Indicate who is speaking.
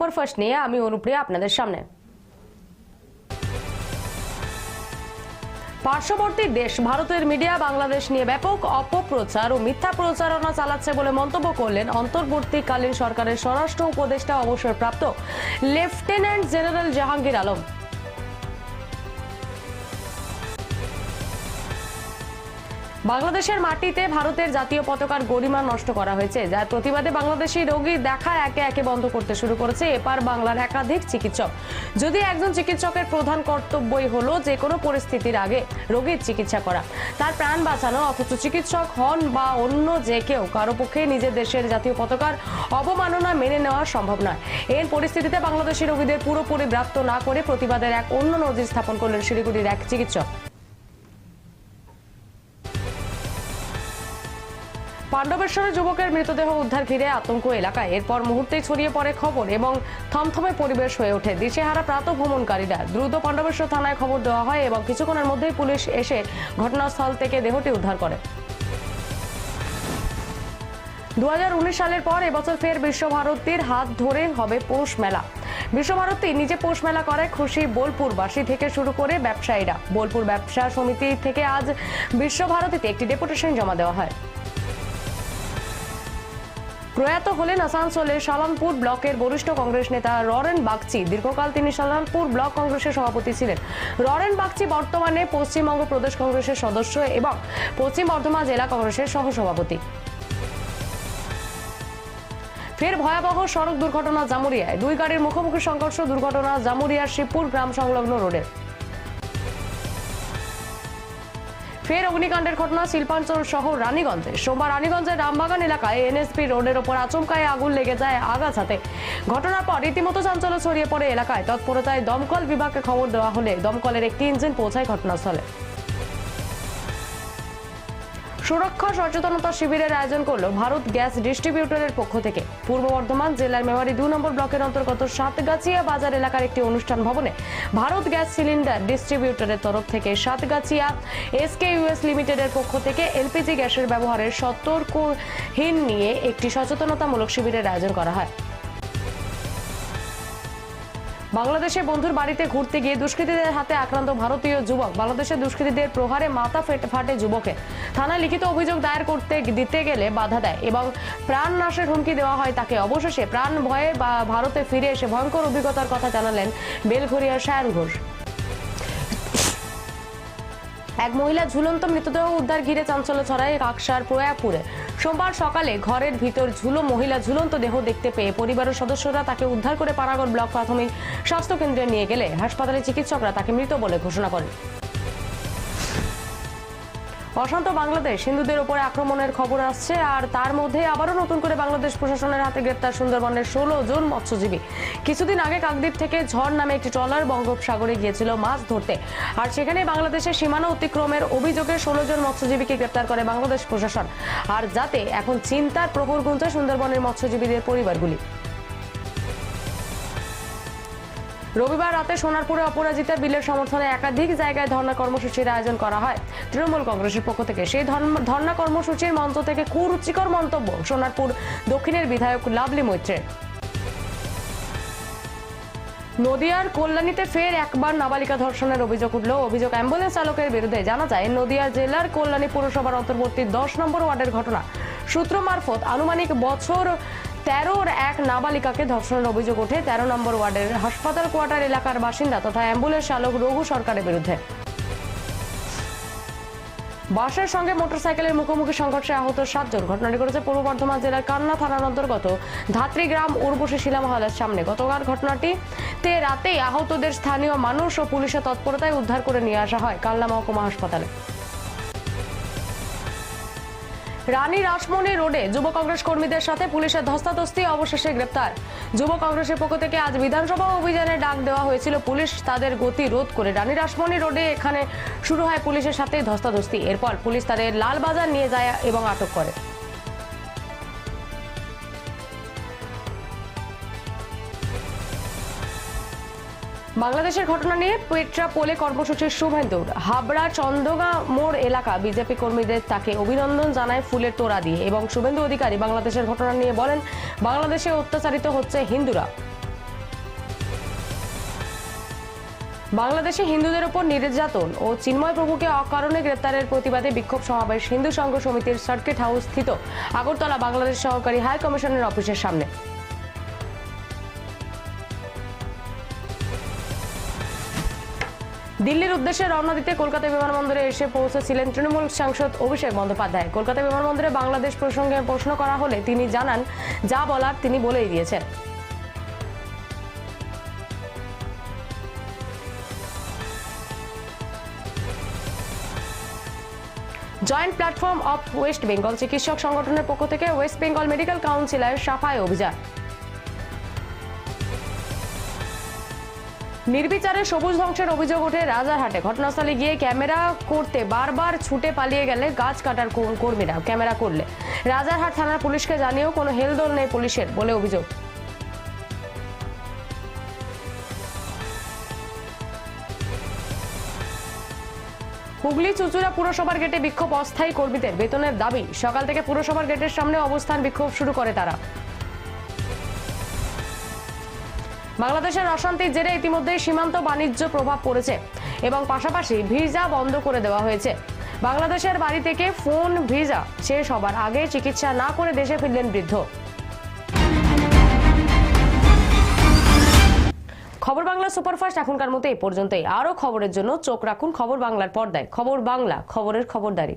Speaker 1: Superfast নিয়ে আমি অনুপ্রিয়া আপনাদের সামনে পার্শ্ববর্তী দেশ ভারতের মিডিয়া বাংলাদেশ নিয়ে ব্যাপক অপপ্রচার ও মিথ্যা প্রচারণা চালাচ্ছে বলে মন্তব্য করলেন অন্তর্বর্তীকালীন সরকারের স্বরাষ্ট্র উপদেষ্টা অবসরপ্রাপ্ত লেফটেন্যান্ট জেনারেল জাহাঙ্গীর আলম। বাংলাদেশের মাটিতে ভারতের জাতীয় পতাকার গরিমা নষ্ট করা হয়েছে, যার প্রতিবাদে বাংলাদেশি রোগী দেখা একে একে বন্ধ করতে শুরু করেছে এপার বাংলার একাধিক চিকিৎসক। যদি একজন চিকিৎসকের প্রধান কর্তব্যই হলো যে কোনো পরিস্থিতির আগে রোগীর চিকিৎসা করা। তার প্রাণ বাঁচানো, অথচ চিকিৎসক হন বা অন্য যে কেউ, কারও পক্ষে নিজের দেশের জাতীয় পতাকার অবমাননা মেনে নেওয়া সম্ভব নয়। এর পরিস্থিতিতে বাংলাদেশি রোগীদের পুরোপুরি ব্রাত্য না করে প্রতিবাদের এক অন্য নজির স্থাপন করলেন শিলিগুড়ির এক চিকিৎসক। পাণ্ডবেশ্বরের যুবকের মৃতদেহ উদ্ধার ঘিরে আতঙ্ক এলাকায়। এরপর মুহূর্তেই ছড়িয়ে পড়ে খবর এবং থমথমে পরিবেশ হয়ে ওঠে। দিশেহারা প্রাত ভ্রমণকারীরা দ্রুত পাণ্ডবেশ্বর থানায় খবর দেওয়া হয় এবং কিছুক্ষণের মধ্যেই পুলিশ এসে ঘটনাস্থল থেকে দেহটি উদ্ধার করে। দু হাজার উনিশ সালের পর এবছর ফের বিশ্বভারতীর হাত ধরে হবে পৌষ মেলা। বিশ্বভারতী নিজে পৌষ মেলা করে খুশি বোলপুরবাসী থেকে শুরু করে ব্যবসায়ীরা। বোলপুর ব্যবসা সমিতি থেকে আজ বিশ্বভারতীতে একটি ডেপুটেশন জমা দেওয়া হয়। প্রয়াত হলেন আসানসোলের সালানপুর ব্লকের বরিষ্ঠ কংগ্রেস নেতা ররেন বাগচি। দীর্ঘকাল তিনি সালানপুর ব্লক কংগ্রেসের সভাপতি ছিলেন। ররেন বাগচি বর্তমানে পশ্চিমবঙ্গ প্রদেশ কংগ্রেসের সদস্য এবং পশ্চিম বর্ধমান জেলা কংগ্রেসের সহসভাপতি। ফের ভয়াবহ সড়ক দুর্ঘটনা জামুরিয়ায়। দুই গাড়ির মুখোমুখি সংঘর্ষ দুর্ঘটনা জামুরিয়ার শিবপুর গ্রাম সংলগ্ন রোডে। ফের অগ্নিকাণ্ডের ঘটনা শিল্পাঞ্চল শহর রানীগঞ্জে। সোমবার রানীগঞ্জের রামবাগান এলাকায় এনএসপি রোডের ওপর আচমকায় আগুন লেগে যায় আগাছাতে। ঘটনার পর রীতিমতো চাঞ্চল্য ছড়িয়ে পড়ে এলাকায়। তৎপরতায় দমকল বিভাগকে খবর দেওয়া হলে দমকলের একটি ইঞ্জিন পৌঁছায় ঘটনাস্থলে। সুরক্ষা সচেতনতা শিবিরের আয়োজন করল ভারত গ্যাস ডিস্ট্রিবিউটরের পক্ষ থেকে। পূর্ব বর্ধমান জেলার মেমারি দু নম্বর ব্লকের অন্তর্গত সাতগাছিয়া বাজার এলাকার একটি অনুষ্ঠান ভবনে ভারত গ্যাস সিলিন্ডার ডিস্ট্রিবিউটরের তরফ থেকে সাতগাছিয়া এসকে ইউএস লিমিটেডের পক্ষ থেকে এলপিজি গ্যাসের ব্যবহারের সতর্কহীন নিয়ে একটি সচেতনতামূলক শিবিরের আয়োজন করা হয়। বাংলাদেশে বন্ধুর বাড়িতে ঘুরতে গিয়ে দুষ্কৃতীদের হাতে আক্রান্ত ভারতীয় যুবক। বাংলাদেশের দুষ্কৃতীদের প্রহারে মাথা ফেটে ফাটে যুবকে থানায় লিখিত অভিযোগ দায়ের করতে দিতে গেলে বাধা দেয় এবং প্রাণ নাশের হুমকি দেওয়া হয় তাকে। অবশেষে প্রাণ ভয়ে বা ভারতে ফিরে এসে ভয়ঙ্কর অভিজ্ঞতার কথা জানালেন বেলঘরিয়ার সায়ন ঘোষ। এক মহিলা ঝুলন্ত মৃতদেহ উদ্ধার ঘিরে চাঞ্চল্য ছড়ায় কাকসার প্রয়াপুরে। সোমবার সকালে ঘরের ভিতর ঝুলো মহিলা ঝুলন্ত দেহ দেখতে পেয়ে পরিবারের সদস্যরা তাকে উদ্ধার করে পারাগড় ব্লক প্রাথমিক স্বাস্থ্য কেন্দ্রে নিয়ে গেলে হাসপাতালে চিকিৎসকরা তাকে মৃত বলে ঘোষণা করেন। অশান্ত বাংলাদেশ, হিন্দুদের উপরে আক্রমণের খবর আসছে, আর তার মধ্যে আবারও নতুন করে বাংলাদেশ প্রশাসনের হাতে গ্রেপ্তার সুন্দরবনের ষোলো জন মৎস্যজীবী। কিছুদিন আগে কাকদ্বীপ থেকে ঝড় নামে একটি ট্রলার বঙ্গোপসাগরে গিয়েছিল মাছ ধরতে। আর সেখানে বাংলাদেশের সীমানা অতিক্রমের অভিযোগে ষোলো জন মৎস্যজীবীকে গ্রেপ্তার করে বাংলাদেশ প্রশাসন। আর যাতে এখন চিন্তার প্রহর গুনছে সুন্দরবনের মৎস্যজীবীদের পরিবারগুলি। রবিবার রাতে সোনারপুরে অপরাজিতা বিলের সমর্থনে একাধিক জায়গায় ধর্ণা কর্মসূচির আয়োজন করা হয়। তৃণমূল কংগ্রেসের পক্ষ থেকে সেই ধর্ণা কর্মসূচির মঞ্চ থেকে কুরুচিকর মন্তব্য সোনারপুর দক্ষিণের বিধায়ক লাভলি মৈত্রের নদিয়ার কল্যাণীতে ফের একবার নাবালিকা ধর্ষণের অভিযোগ উঠল। অভিযোগ অ্যাম্বুলেন্স চালকের বিরুদ্ধে জানা যায়, নদিয়া জেলার কল্যাণী পুরসভার অন্তর্বর্তী দশ নম্বর ওয়ার্ডের ঘটনা। সূত্র মারফত আনুমানিক বছর তেরোর এক নাবালিকাকে ধর্ষণের অভিযোগ ওঠে। তেরো নম্বর ওয়ার্ডের হাসপাতাল কোয়ার্টার এলাকার বাসিন্দা তথা অ্যাম্বুলেন্স চালক রঘু সরকারের বিরুদ্ধে। বাসের সঙ্গে মোটরসাইকেলের মুখোমুখি সংঘর্ষে আহত সাতজন। ঘটনাটি ঘটেছে পূর্ব বর্ধমান জেলার কান্না থানার অন্তর্গত ধাত্রী গ্রাম উর্বশী শিলা মহালের সামনে। গতকাল ঘটনাটিতে রাতেই আহতদের স্থানীয় মানুষ ও পুলিশের তৎপরতায় উদ্ধার করে নিয়ে আসা হয় কাল্লা মহকুমা হাসপাতালে। রানী রাসমণি রোডে যুব কংগ্রেস কর্মীদের সাথে পুলিশের ধস্তাধস্তি, অবশেষে গ্রেপ্তার। যুব কংগ্রেসের পক্ষ থেকে আজ বিধানসভা অভিযানে ডাক দেওয়া হয়েছিল পুলিশ তাদের গতি রোধ করে। রানী রাসমনি রোডে এখানে শুরু হয় পুলিশের সাথে ধস্তাধস্তি। এরপর পুলিশ তাদের লালবাজার নিয়ে যায় এবং আটক করে। বাংলাদেশের ঘটনা নিয়ে পেট্রা পোলে কর্মসূচির শুভেন্দুর হাবড়া চন্দগা মোড় এলাকা বিজেপি কর্মীদের তাকে অভিনন্দন জানায় ফুলের তোড়া দিয়ে এবং শুভেন্দু অধিকারী বাংলাদেশের ঘটনা নিয়ে বলেন, বাংলাদেশে অত্যাচারিত হচ্ছে হিন্দুরা। বাংলাদেশে হিন্দুদের ওপর নির্যাতন ও চিন্ময় প্রভুকে অকারণে গ্রেপ্তারের প্রতিবাদে বিক্ষোভ সমাবেশ। হিন্দু সংঘ সমিতির সার্কিট হাউস স্থিত আগরতলা বাংলাদেশ সহকারী হাই কমিশনের অফিসের সামনে। দিল্লির উদ্দেশ্যে রওনা দিতে কলকাতা বিমানবন্দরে এসে পৌঁছেছিলেন তৃণমূল সাংসদ অভিষেক বন্দ্যোপাধ্যায়। কলকাতা বিমানবন্দরে বাংলাদেশ প্রসঙ্গে প্রশ্ন করা হলে তিনি জানান, যা বলার তিনি বলেই দিয়েছেন। Joint platform of West Bengal চিকিৎসক সংগঠনের পক্ষ থেকে ওয়েস্ট বেঙ্গল মেডিকেল কাউন্সিলের সাফাই অভিযান। নির্বিচারে সবুজ ধ্বংসের অভিযোগ ওঠে রাজারহাটে। ঘটনাস্থলে গিয়ে ক্যামেরা করতে বারবার ছুটে পালিয়ে গেলে গাছ কাটার কর্মীরা ক্যামেরা করলে। রাজারহাট থানার পুলিশকে জানিয়েও কোনো হেলদোল নেই পুলিশের বলে অভিযোগ। হুগলি চুচুড়া পুরসভার গেটে বিক্ষোভ অস্থায়ী কর্মীদের বেতনের দাবি। সকাল থেকে পুরসভার গেটের সামনে অবস্থান বিক্ষোভ শুরু করে তারা। বাংলাদেশের অশান্তির জেরে ইতিমধ্যে সীমান্ত বাণিজ্য প্রভাব পড়েছে এবং পাশাপাশি ভিসা বন্ধ করে দেওয়া হয়েছে। বাংলাদেশের বাড়ি থেকে ফোন, ভিসা শেষ হবার আগে চিকিৎসা না করে দেশে ফিরলেন বৃদ্ধ। খবর বাংলা সুপারফাস্ট এখনকার মতো এই পর্যন্তই। আরও খবরের জন্য চোখ রাখুন খবর বাংলার পর্দায়। খবর বাংলা, খবরের খবরদারি।